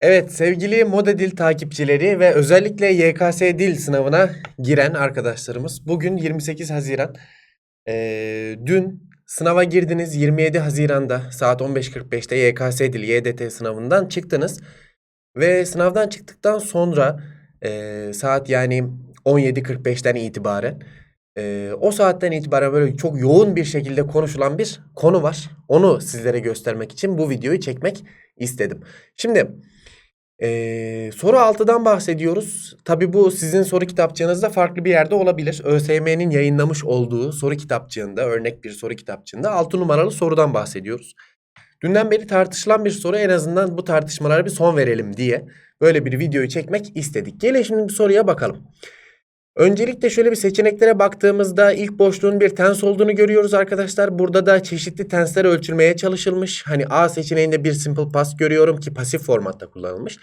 Evet sevgili Moda Dil takipçileri ve özellikle YKS Dil sınavına giren arkadaşlarımız bugün 28 Haziran. Ee, dün sınava girdiniz 27 Haziran'da saat 15.45'te YKS Dil YDT sınavından çıktınız. Ve sınavdan çıktıktan sonra e, saat yani 17.45'ten itibaren e, o saatten itibaren böyle çok yoğun bir şekilde konuşulan bir konu var. Onu sizlere göstermek için bu videoyu çekmek istedim. Şimdi ee, soru 6'dan bahsediyoruz. Tabii bu sizin soru kitapçığınızda farklı bir yerde olabilir. ÖSYM'nin yayınlamış olduğu soru kitapçığında, örnek bir soru kitapçığında 6 numaralı sorudan bahsediyoruz. Dünden beri tartışılan bir soru en azından bu tartışmalara bir son verelim diye böyle bir videoyu çekmek istedik. Gelin şimdi soruya bakalım. Öncelikle şöyle bir seçeneklere baktığımızda ilk boşluğun bir tens olduğunu görüyoruz arkadaşlar. Burada da çeşitli tensler ölçülmeye çalışılmış. Hani A seçeneğinde bir simple past görüyorum ki pasif formatta kullanılmış.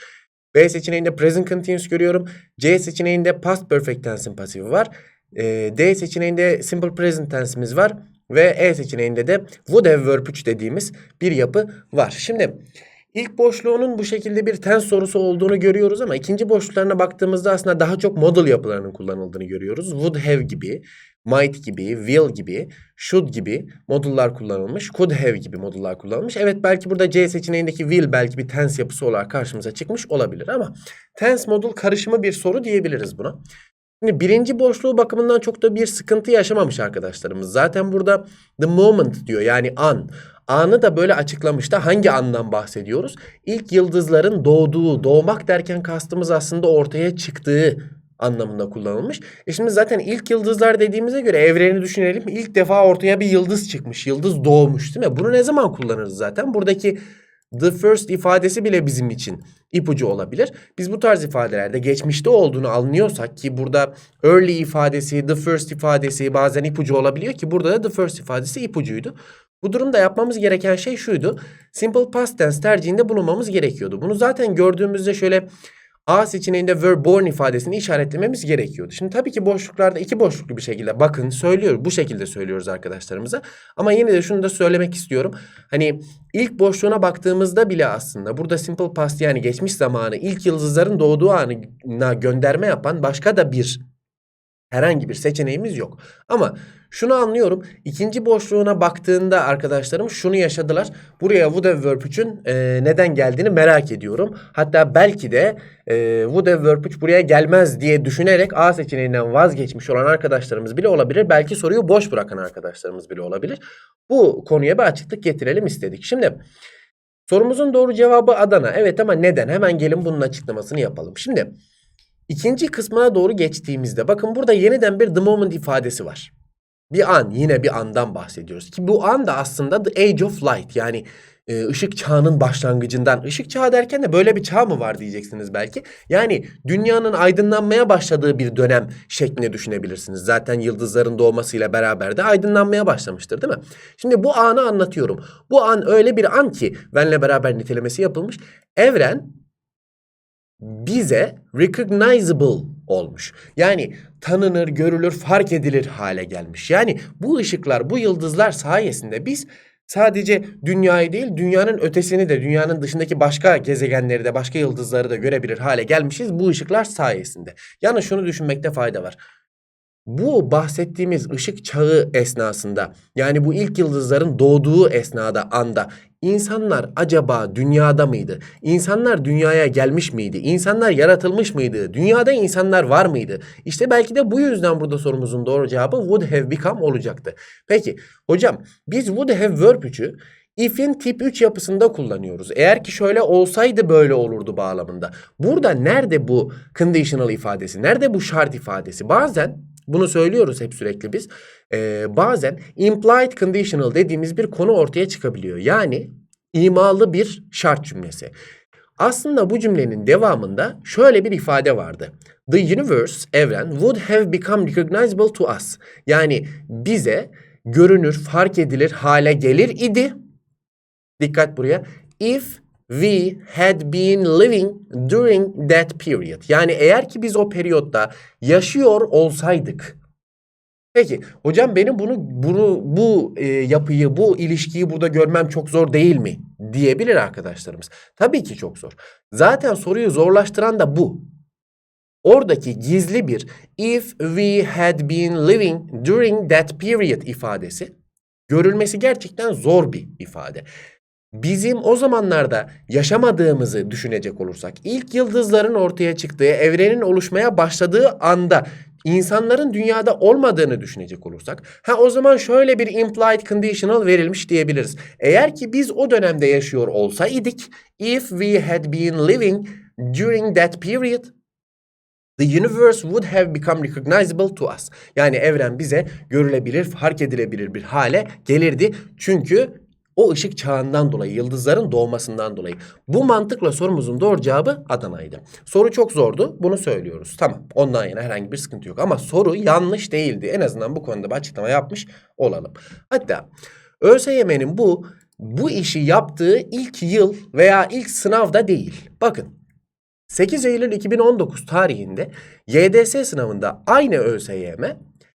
B seçeneğinde present continuous görüyorum. C seçeneğinde past perfect tense'in pasifi var. Ee, D seçeneğinde simple present tense'imiz var. Ve E seçeneğinde de would have verb 3 dediğimiz bir yapı var. Şimdi İlk boşluğunun bu şekilde bir tens sorusu olduğunu görüyoruz ama ikinci boşluklarına baktığımızda aslında daha çok model yapılarının kullanıldığını görüyoruz. Would have gibi, might gibi, will gibi, should gibi modullar kullanılmış. Could have gibi modullar kullanılmış. Evet belki burada C seçeneğindeki will belki bir tens yapısı olarak karşımıza çıkmış olabilir ama tens modul karışımı bir soru diyebiliriz buna. Şimdi birinci boşluğu bakımından çok da bir sıkıntı yaşamamış arkadaşlarımız. Zaten burada the moment diyor yani an. Anı da böyle açıklamışta hangi andan bahsediyoruz? İlk yıldızların doğduğu, doğmak derken kastımız aslında ortaya çıktığı anlamında kullanılmış. E şimdi zaten ilk yıldızlar dediğimize göre evreni düşünelim. İlk defa ortaya bir yıldız çıkmış. Yıldız doğmuş değil mi? Bunu ne zaman kullanırız zaten? Buradaki the first ifadesi bile bizim için ipucu olabilir. Biz bu tarz ifadelerde geçmişte olduğunu anlıyorsak ki burada early ifadesi, the first ifadesi bazen ipucu olabiliyor ki burada da the first ifadesi ipucuydu. Bu durumda yapmamız gereken şey şuydu. Simple past tense tercihinde bulunmamız gerekiyordu. Bunu zaten gördüğümüzde şöyle A seçeneğinde were born ifadesini işaretlememiz gerekiyordu. Şimdi tabii ki boşluklarda iki boşluklu bir şekilde bakın söylüyor bu şekilde söylüyoruz arkadaşlarımıza. Ama yine de şunu da söylemek istiyorum. Hani ilk boşluğuna baktığımızda bile aslında burada simple past yani geçmiş zamanı ilk yıldızların doğduğu anına gönderme yapan başka da bir herhangi bir seçeneğimiz yok. Ama şunu anlıyorum. İkinci boşluğuna baktığında arkadaşlarım şunu yaşadılar. Buraya verb 3'ün e, neden geldiğini merak ediyorum. Hatta belki de e, verb 3 buraya gelmez diye düşünerek A seçeneğinden vazgeçmiş olan arkadaşlarımız bile olabilir. Belki soruyu boş bırakan arkadaşlarımız bile olabilir. Bu konuya bir açıklık getirelim istedik. Şimdi sorumuzun doğru cevabı Adana. Evet ama neden? Hemen gelin bunun açıklamasını yapalım. Şimdi ikinci kısmına doğru geçtiğimizde bakın burada yeniden bir the moment ifadesi var. Bir an yine bir andan bahsediyoruz ki bu an da aslında the age of light yani e, ışık çağının başlangıcından. Işık çağı derken de böyle bir çağ mı var diyeceksiniz belki. Yani dünyanın aydınlanmaya başladığı bir dönem şeklinde düşünebilirsiniz. Zaten yıldızların doğmasıyla beraber de aydınlanmaya başlamıştır değil mi? Şimdi bu anı anlatıyorum. Bu an öyle bir an ki benle beraber nitelemesi yapılmış. Evren bize recognizable olmuş. Yani tanınır, görülür, fark edilir hale gelmiş. Yani bu ışıklar, bu yıldızlar sayesinde biz sadece dünyayı değil, dünyanın ötesini de, dünyanın dışındaki başka gezegenleri de, başka yıldızları da görebilir hale gelmişiz bu ışıklar sayesinde. Yani şunu düşünmekte fayda var. Bu bahsettiğimiz ışık çağı esnasında yani bu ilk yıldızların doğduğu esnada anda insanlar acaba dünyada mıydı? İnsanlar dünyaya gelmiş miydi? İnsanlar yaratılmış mıydı? Dünyada insanlar var mıydı? İşte belki de bu yüzden burada sorumuzun doğru cevabı would have become olacaktı. Peki hocam biz would have verb 3'ü if'in tip 3 yapısında kullanıyoruz. Eğer ki şöyle olsaydı böyle olurdu bağlamında. Burada nerede bu conditional ifadesi? Nerede bu şart ifadesi? Bazen bunu söylüyoruz hep sürekli biz. Ee, bazen implied conditional dediğimiz bir konu ortaya çıkabiliyor. Yani imalı bir şart cümlesi. Aslında bu cümlenin devamında şöyle bir ifade vardı. The universe, evren, would have become recognizable to us. Yani bize görünür, fark edilir hale gelir idi. Dikkat buraya. If we had been living during that period. Yani eğer ki biz o periyotta yaşıyor olsaydık. Peki hocam benim bunu bunu bu e, yapıyı bu ilişkiyi burada görmem çok zor değil mi diyebilir arkadaşlarımız. Tabii ki çok zor. Zaten soruyu zorlaştıran da bu. Oradaki gizli bir if we had been living during that period ifadesi görülmesi gerçekten zor bir ifade. Bizim o zamanlarda yaşamadığımızı düşünecek olursak, ilk yıldızların ortaya çıktığı, evrenin oluşmaya başladığı anda insanların dünyada olmadığını düşünecek olursak, ha o zaman şöyle bir implied conditional verilmiş diyebiliriz. Eğer ki biz o dönemde yaşıyor olsaydık, if we had been living during that period, The universe would have become recognizable to us. Yani evren bize görülebilir, fark edilebilir bir hale gelirdi. Çünkü o ışık çağından dolayı, yıldızların doğmasından dolayı. Bu mantıkla sorumuzun doğru cevabı Adana'ydı. Soru çok zordu, bunu söylüyoruz. Tamam, ondan yana herhangi bir sıkıntı yok. Ama soru yanlış değildi. En azından bu konuda bir açıklama yapmış olalım. Hatta ÖSYM'nin bu bu işi yaptığı ilk yıl veya ilk sınavda değil. Bakın 8 Eylül 2019 tarihinde YDS sınavında aynı ÖSYM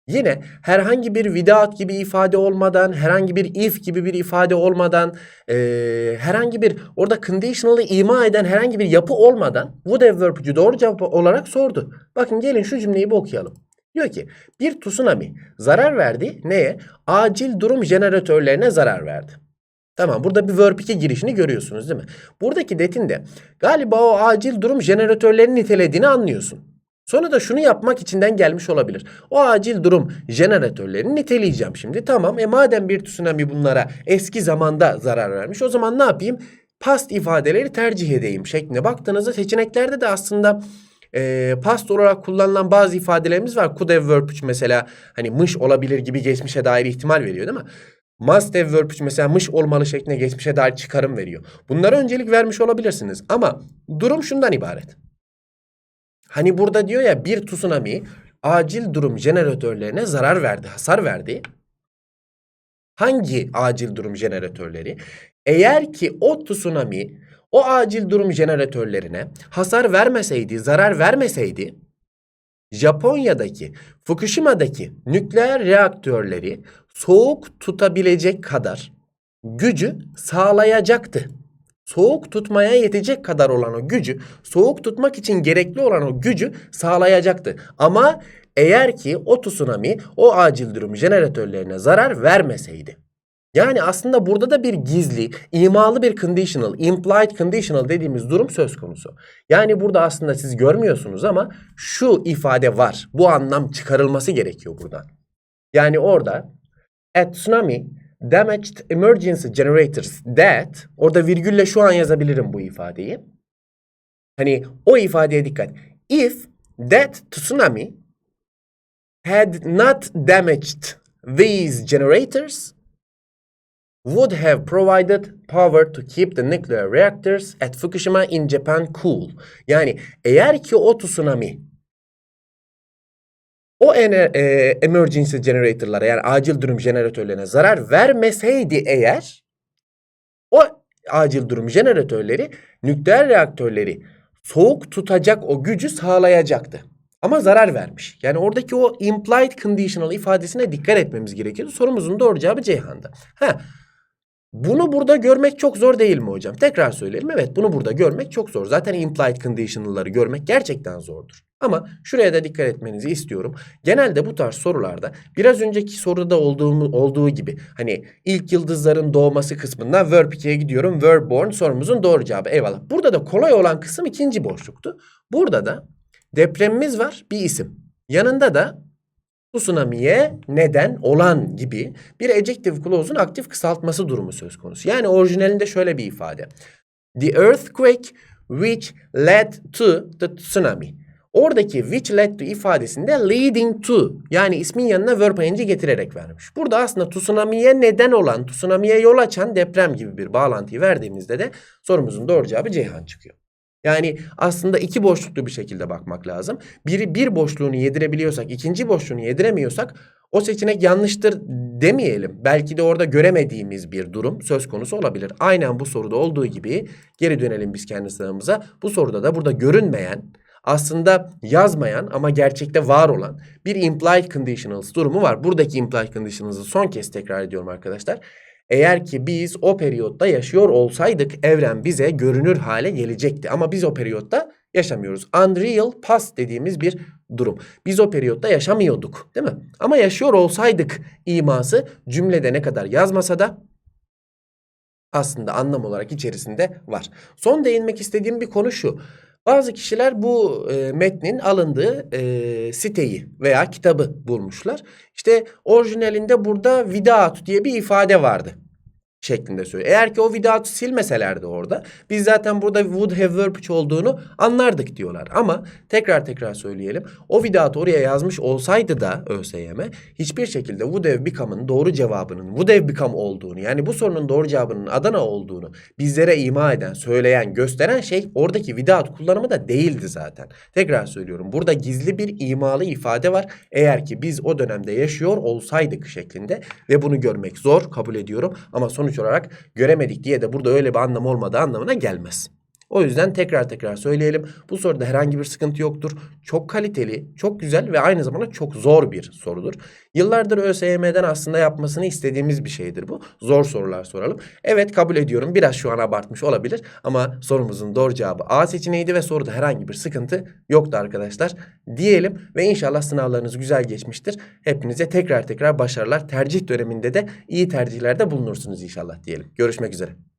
yine herhangi bir without gibi ifade olmadan, herhangi bir if gibi bir ifade olmadan, eee, herhangi bir orada conditional'ı ima eden herhangi bir yapı olmadan would have verb'ü doğru cevap olarak sordu. Bakın gelin şu cümleyi bir okuyalım. Diyor ki bir tsunami zarar verdi neye? Acil durum jeneratörlerine zarar verdi. Tamam burada bir verb 2 girişini görüyorsunuz değil mi? Buradaki detinde galiba o acil durum jeneratörlerini nitelediğini anlıyorsun. Sonra da şunu yapmak içinden gelmiş olabilir. O acil durum jeneratörlerini niteleyeceğim şimdi. Tamam e madem bir tsunami bunlara eski zamanda zarar vermiş o zaman ne yapayım? Past ifadeleri tercih edeyim şeklinde baktığınızda seçeneklerde de aslında e, past olarak kullanılan bazı ifadelerimiz var. Could have verb 3 mesela hani mış olabilir gibi geçmişe dair ihtimal veriyor değil mi? Must have verb 3 mesela mış olmalı şeklinde geçmişe dair çıkarım veriyor. Bunlara öncelik vermiş olabilirsiniz. Ama durum şundan ibaret. Hani burada diyor ya bir tsunami acil durum jeneratörlerine zarar verdi, hasar verdi. Hangi acil durum jeneratörleri? Eğer ki o tsunami o acil durum jeneratörlerine hasar vermeseydi, zarar vermeseydi Japonya'daki, Fukushima'daki nükleer reaktörleri soğuk tutabilecek kadar gücü sağlayacaktı. Soğuk tutmaya yetecek kadar olan o gücü, soğuk tutmak için gerekli olan o gücü sağlayacaktı. Ama eğer ki o tsunami o acil durum jeneratörlerine zarar vermeseydi. Yani aslında burada da bir gizli, imalı bir conditional, implied conditional dediğimiz durum söz konusu. Yani burada aslında siz görmüyorsunuz ama şu ifade var. Bu anlam çıkarılması gerekiyor buradan. Yani orada a tsunami damaged emergency generators that orada virgülle şu an yazabilirim bu ifadeyi. Hani o ifadeye dikkat. If that tsunami had not damaged these generators would have provided power to keep the nuclear reactors at Fukushima in Japan cool. Yani eğer ki o tsunami o ener- e, emergency generator'lara yani acil durum jeneratörlerine zarar vermeseydi eğer o acil durum jeneratörleri nükleer reaktörleri soğuk tutacak o gücü sağlayacaktı. Ama zarar vermiş. Yani oradaki o implied conditional ifadesine dikkat etmemiz gerekiyordu. Sorumuzun doğru cevabı Ceyhan'da. Ha, bunu burada görmek çok zor değil mi hocam? Tekrar söyleyelim. Evet bunu burada görmek çok zor. Zaten implied conditional'ları görmek gerçekten zordur. Ama şuraya da dikkat etmenizi istiyorum. Genelde bu tarz sorularda biraz önceki soruda olduğu, olduğu gibi hani ilk yıldızların doğması kısmından verb 2'ye gidiyorum. Verb born sorumuzun doğru cevabı. Eyvallah. Burada da kolay olan kısım ikinci boşluktu. Burada da depremimiz var bir isim. Yanında da tsunami'ye neden olan gibi bir adjective clause'un aktif kısaltması durumu söz konusu. Yani orijinalinde şöyle bir ifade. The earthquake which led to the tsunami. Oradaki which led to ifadesinde leading to yani ismin yanına verb ing'i getirerek vermiş. Burada aslında tsunami'ye neden olan, tsunami'ye yol açan deprem gibi bir bağlantıyı verdiğimizde de sorumuzun doğru cevabı Ceyhan çıkıyor. Yani aslında iki boşluklu bir şekilde bakmak lazım. Biri bir boşluğunu yedirebiliyorsak, ikinci boşluğunu yediremiyorsak o seçenek yanlıştır demeyelim. Belki de orada göremediğimiz bir durum söz konusu olabilir. Aynen bu soruda olduğu gibi geri dönelim biz kendi sınavımıza. Bu soruda da burada görünmeyen aslında yazmayan ama gerçekte var olan bir implied conditionals durumu var. Buradaki implied conditionals'ı son kez tekrar ediyorum arkadaşlar. Eğer ki biz o periyotta yaşıyor olsaydık evren bize görünür hale gelecekti. Ama biz o periyotta yaşamıyoruz. Unreal past dediğimiz bir durum. Biz o periyotta yaşamıyorduk değil mi? Ama yaşıyor olsaydık iması cümlede ne kadar yazmasa da aslında anlam olarak içerisinde var. Son değinmek istediğim bir konu şu. Bazı kişiler bu e, metnin alındığı e, siteyi veya kitabı bulmuşlar. İşte orijinalinde burada vidaat diye bir ifade vardı şeklinde söylüyor. Eğer ki o vidaatı silmeselerdi orada biz zaten burada would have verb olduğunu anlardık diyorlar. Ama tekrar tekrar söyleyelim. O vidaatı oraya yazmış olsaydı da ÖSYM hiçbir şekilde would have become'ın doğru cevabının would have become olduğunu yani bu sorunun doğru cevabının Adana olduğunu bizlere ima eden, söyleyen, gösteren şey oradaki vidaat kullanımı da değildi zaten. Tekrar söylüyorum. Burada gizli bir imalı ifade var. Eğer ki biz o dönemde yaşıyor olsaydık şeklinde ve bunu görmek zor kabul ediyorum ama sonuç olarak göremedik diye de burada öyle bir anlam olmadığı anlamına gelmez. O yüzden tekrar tekrar söyleyelim. Bu soruda herhangi bir sıkıntı yoktur. Çok kaliteli, çok güzel ve aynı zamanda çok zor bir sorudur. Yıllardır ÖSYM'den aslında yapmasını istediğimiz bir şeydir bu. Zor sorular soralım. Evet kabul ediyorum biraz şu an abartmış olabilir ama sorumuzun doğru cevabı A seçeneğiydi ve soruda herhangi bir sıkıntı yoktu arkadaşlar. Diyelim ve inşallah sınavlarınız güzel geçmiştir. Hepinize tekrar tekrar başarılar. Tercih döneminde de iyi tercihlerde bulunursunuz inşallah diyelim. Görüşmek üzere.